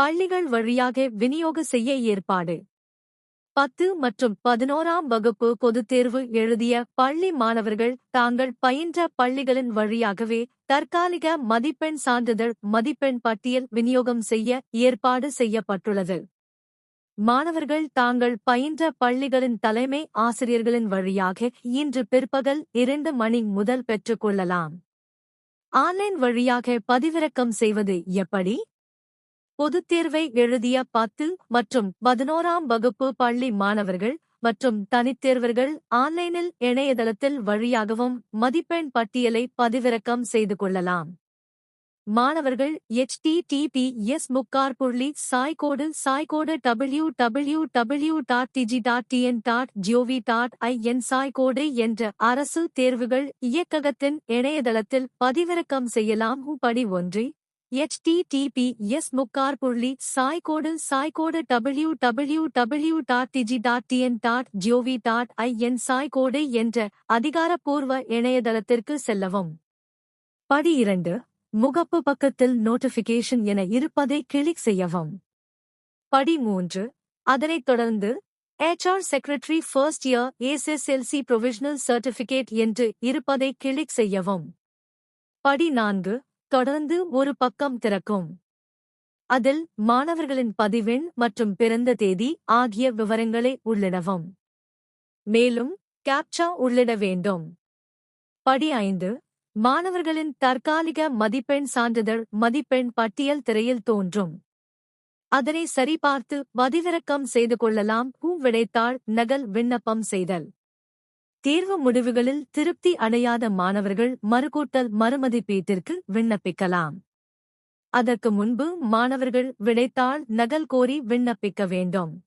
பள்ளிகள் வழியாக விநியோக செய்ய ஏற்பாடு. பத்து மற்றும் பதினோராம் வகுப்பு பொதுத் தேர்வு எழுதிய பள்ளி மாணவர்கள் தாங்கள் பயின்ற பள்ளிகளின் வழியாகவே தற்காலிக மதிப்பெண் சான்றிதழ் மதிப்பெண் பட்டியல் விநியோகம் செய்ய ஏற்பாடு செய்யப்பட்டுள்ளது. மாணவர்கள் தாங்கள் பயின்ற பள்ளிகளின் தலைமை ஆசிரியர்களின் வழியாக இன்று பிற்பகல் இரண்டு மணி முதல் பெற்றுக்கொள்ளலாம் ஆன்லைன் வழியாக பதிவிறக்கம் செய்வது எப்படி? பொதுத் தேர்வை எழுதிய பத்து மற்றும் பதினோராம் வகுப்பு பள்ளி மாணவர்கள் மற்றும் தனித்தேர்வர்கள் ஆன்லைனில் இணையதளத்தில் வழியாகவும் மதிப்பெண் பட்டியலை பதிவிறக்கம் செய்து கொள்ளலாம். மாணவர்கள் எச்டிடிபிஎஸ் முக்கார் புள்ளி சாய்கோடு சாய்கோடு W W W dot DG dot TN dot GOV dot IN சாய்கோடு என்ற அரசு தேர்வுகள் இயக்ககத்தின் இணையதளத்தில் பதிவிறக்கம் செய்யலாம். படி ஒன்றி https முக்கார் புள்ளி சாய்கோடு சாய்கோடு W W W dot DG dot TN dot GOV dot IN சாய்கோடு என்ற அதிகாரப்பூர்வ இணையதளத்திற்கு செல்லவும். படி இரண்டு முகப்பு பக்கத்தில் நோட்டிபிகேஷன் என இருப்பதை கிளிக் செய்யவும். படி மூன்று அதனைத் தொடர்ந்து HR secretary first year ASSLC provisional certificate என்று இருப்பதை கிளிக் செய்யவும். படி நான்கு தொடர்ந்து ஒரு பக்கம் திறக்கும். அதில் மாணவர்களின் பதிவெண் மற்றும் பிறந்த தேதி ஆகிய விவரங்களை உள்ளிடவும். மேலும் கேப்சா உள்ளிட வேண்டும். படி ஐந்து மாணவர்களின் தற்காலிக மதிப்பெண் சான்றிதழ் மதிப்பெண் பட்டியல் திரையில் தோன்றும். அதனை சரிபார்த்து பதிவிறக்கம் செய்து கொள்ளலாம் பூ விடைத்தாள் நகல் விண்ணப்பம் செய்தல். தேர்வு முடிவுகளில் திருப்தி அடையாத மாணவர்கள் மறுகூட்டல் மறுமதிப்பீட்டிற்கு விண்ணப்பிக்கலாம். அதற்கு முன்பு மாணவர்கள் விடைத்தாள் நகல் கோரி விண்ணப்பிக்க வேண்டும்.